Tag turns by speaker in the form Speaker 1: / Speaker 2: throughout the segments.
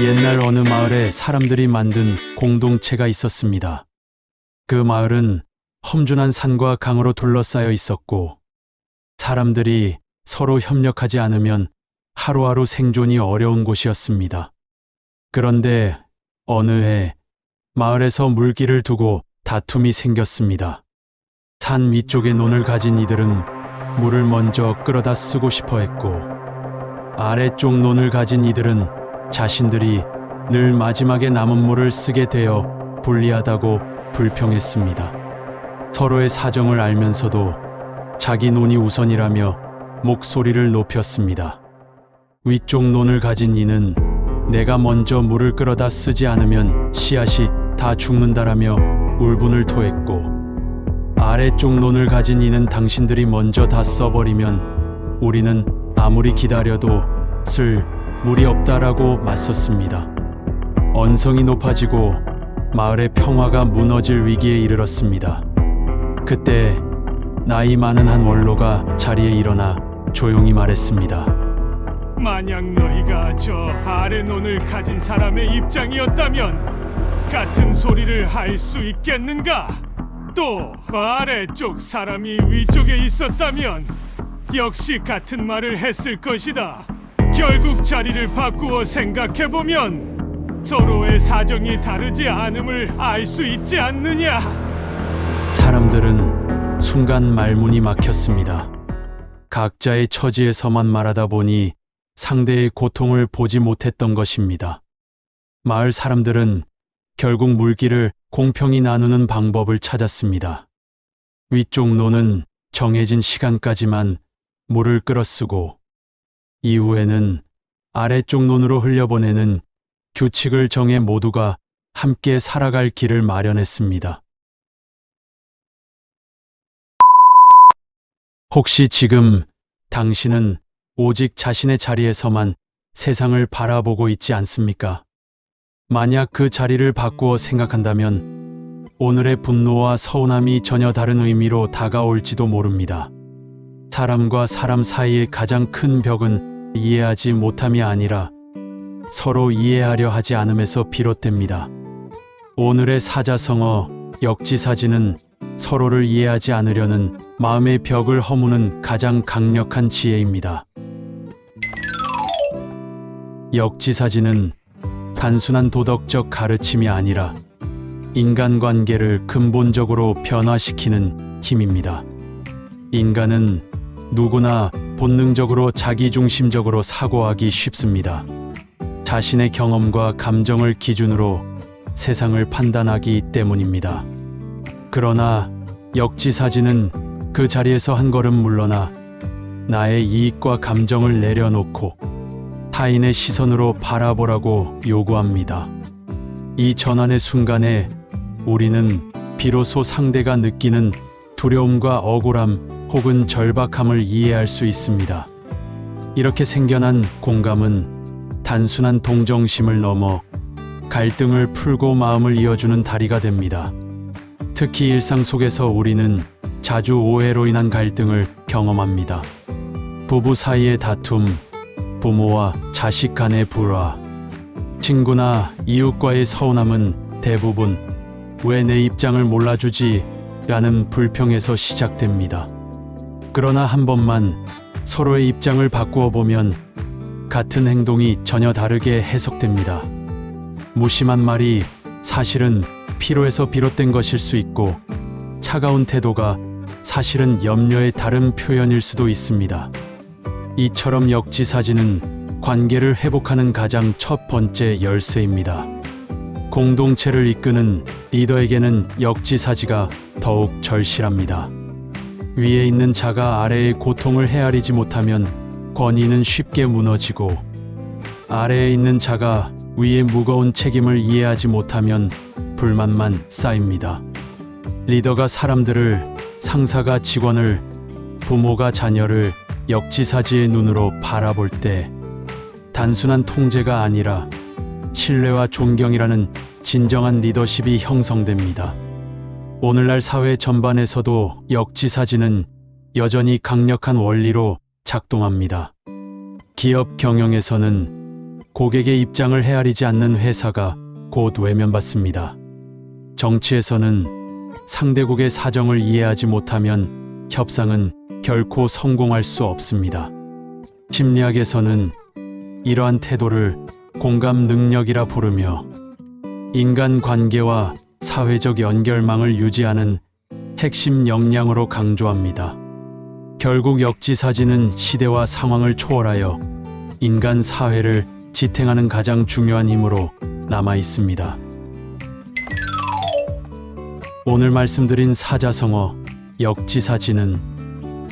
Speaker 1: 옛날 어느 마을에 사람들이 만든 공동체가 있었습니다. 그 마을은 험준한 산과 강으로 둘러싸여 있었고, 사람들이 서로 협력하지 않으면 하루하루 생존이 어려운 곳이었습니다. 그런데 어느 해 마을에서 물길을 두고 다툼이 생겼습니다. 산 위쪽에 논을 가진 이들은 물을 먼저 끌어다 쓰고 싶어 했고, 아래쪽 논을 가진 이들은 자신들이 늘 마지막에 남은 물을 쓰게 되어 불리하다고 불평했습니다. 서로의 사정을 알면서도 자기 논이 우선이라며 목소리를 높였습니다. 위쪽 논을 가진 이는 내가 먼저 물을 끌어다 쓰지 않으면 씨앗이 다 죽는다라며 울분을 토했고 아래쪽 논을 가진 이는 당신들이 먼저 다 써버리면 우리는 아무리 기다려도 쓸 물이 없다라고 맞섰습니다. 언성이 높아지고 마을의 평화가 무너질 위기에 이르렀습니다. 그때 나이 많은 한 원로가 자리에 일어나 조용히 말했습니다.
Speaker 2: 만약 너희가 저 아래 논을 가진 사람의 입장이었다면 같은 소리를 할 수 있겠는가? 또 아래쪽 사람이 위쪽에 있었다면 역시 같은 말을 했을 것이다. 결국 자리를 바꾸어 생각해 보면 서로의 사정이 다르지 않음을 알 수 있지 않느냐?
Speaker 1: 사람들은 순간 말문이 막혔습니다. 각자의 처지에서만 말하다 보니 상대의 고통을 보지 못했던 것입니다. 마을 사람들은 결국 물기를 공평히 나누는 방법을 찾았습니다. 위쪽 노는 정해진 시간까지만 물을 끌어쓰고 이후에는 아래쪽 논으로 흘려보내는 규칙을 정해 모두가 함께 살아갈 길을 마련했습니다. 혹시 지금 당신은 오직 자신의 자리에서만 세상을 바라보고 있지 않습니까? 만약 그 자리를 바꾸어 생각한다면 오늘의 분노와 서운함이 전혀 다른 의미로 다가올지도 모릅니다. 사람과 사람 사이의 가장 큰 벽은 이해하지 못함이 아니라 서로 이해하려 하지 않음에서 비롯됩니다. 오늘의 사자성어 역지사지는 서로를 이해하지 않으려는 마음의 벽을 허무는 가장 강력한 지혜입니다. 역지사지는 단순한 도덕적 가르침이 아니라 인간관계를 근본적으로 변화시키는 힘입니다. 인간은 누구나 본능적으로 자기중심적으로 사고하기 쉽습니다. 자신의 경험과 감정을 기준으로 세상을 판단하기 때문입니다. 그러나 역지사지는 그 자리에서 한 걸음 물러나 나의 이익과 감정을 내려놓고 타인의 시선으로 바라보라고 요구합니다. 이 전환의 순간에 우리는 비로소 상대가 느끼는 두려움과 억울함 혹은 절박함을 이해할 수 있습니다. 이렇게 생겨난 공감은 단순한 동정심을 넘어 갈등을 풀고 마음을 이어주는 다리가 됩니다. 특히 일상 속에서 우리는 자주 오해로 인한 갈등을 경험합니다. 부부 사이의 다툼, 부모와 자식 간의 불화, 친구나 이웃과의 서운함은 대부분 왜 내 입장을 몰라주지? 라는 불평에서 시작됩니다. 그러나 한 번만 서로의 입장을 바꾸어 보면 같은 행동이 전혀 다르게 해석됩니다. 무심한 말이 사실은 피로에서 비롯된 것일 수 있고 차가운 태도가 사실은 염려의 다른 표현일 수도 있습니다. 이처럼 역지사지는 관계를 회복하는 가장 첫 번째 열쇠입니다. 공동체를 이끄는 리더에게는 역지사지가 더욱 절실합니다. 위에 있는 자가 아래의 고통을 헤아리지 못하면 권위는 쉽게 무너지고 아래에 있는 자가 위의 무거운 책임을 이해하지 못하면 불만만 쌓입니다. 리더가 사람들을, 상사가 직원을, 부모가 자녀를 역지사지의 눈으로 바라볼 때 단순한 통제가 아니라 신뢰와 존경이라는 진정한 리더십이 형성됩니다. 오늘날 사회 전반에서도 역지사지는 여전히 강력한 원리로 작동합니다. 기업 경영에서는 고객의 입장을 헤아리지 않는 회사가 곧 외면받습니다. 정치에서는 상대국의 사정을 이해하지 못하면 협상은 결코 성공할 수 없습니다. 심리학에서는 이러한 태도를 공감 능력이라 부르며 인간 관계와 사회적 연결망을 유지하는 핵심 역량으로 강조합니다. 결국 역지사지는 시대와 상황을 초월하여 인간 사회를 지탱하는 가장 중요한 힘으로 남아 있습니다. 오늘 말씀드린 사자성어 역지사지는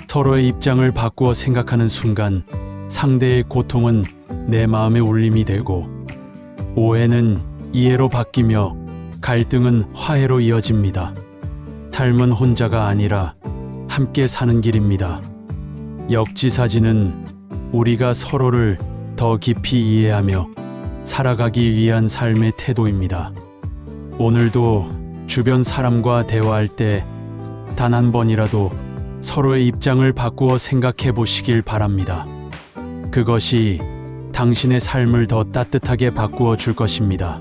Speaker 1: 서로의 입장을 바꾸어 생각하는 순간 상대의 고통은 내 마음의 울림이 되고 오해는 이해로 바뀌며 갈등은 화해로 이어집니다. 삶은 혼자가 아니라 함께 사는 길입니다. 역지사지는 우리가 서로를 더 깊이 이해하며 살아가기 위한 삶의 태도입니다. 오늘도 주변 사람과 대화할 때 단 한 번이라도 서로의 입장을 바꾸어 생각해 보시길 바랍니다. 그것이 당신의 삶을 더 따뜻하게 바꾸어 줄 것입니다.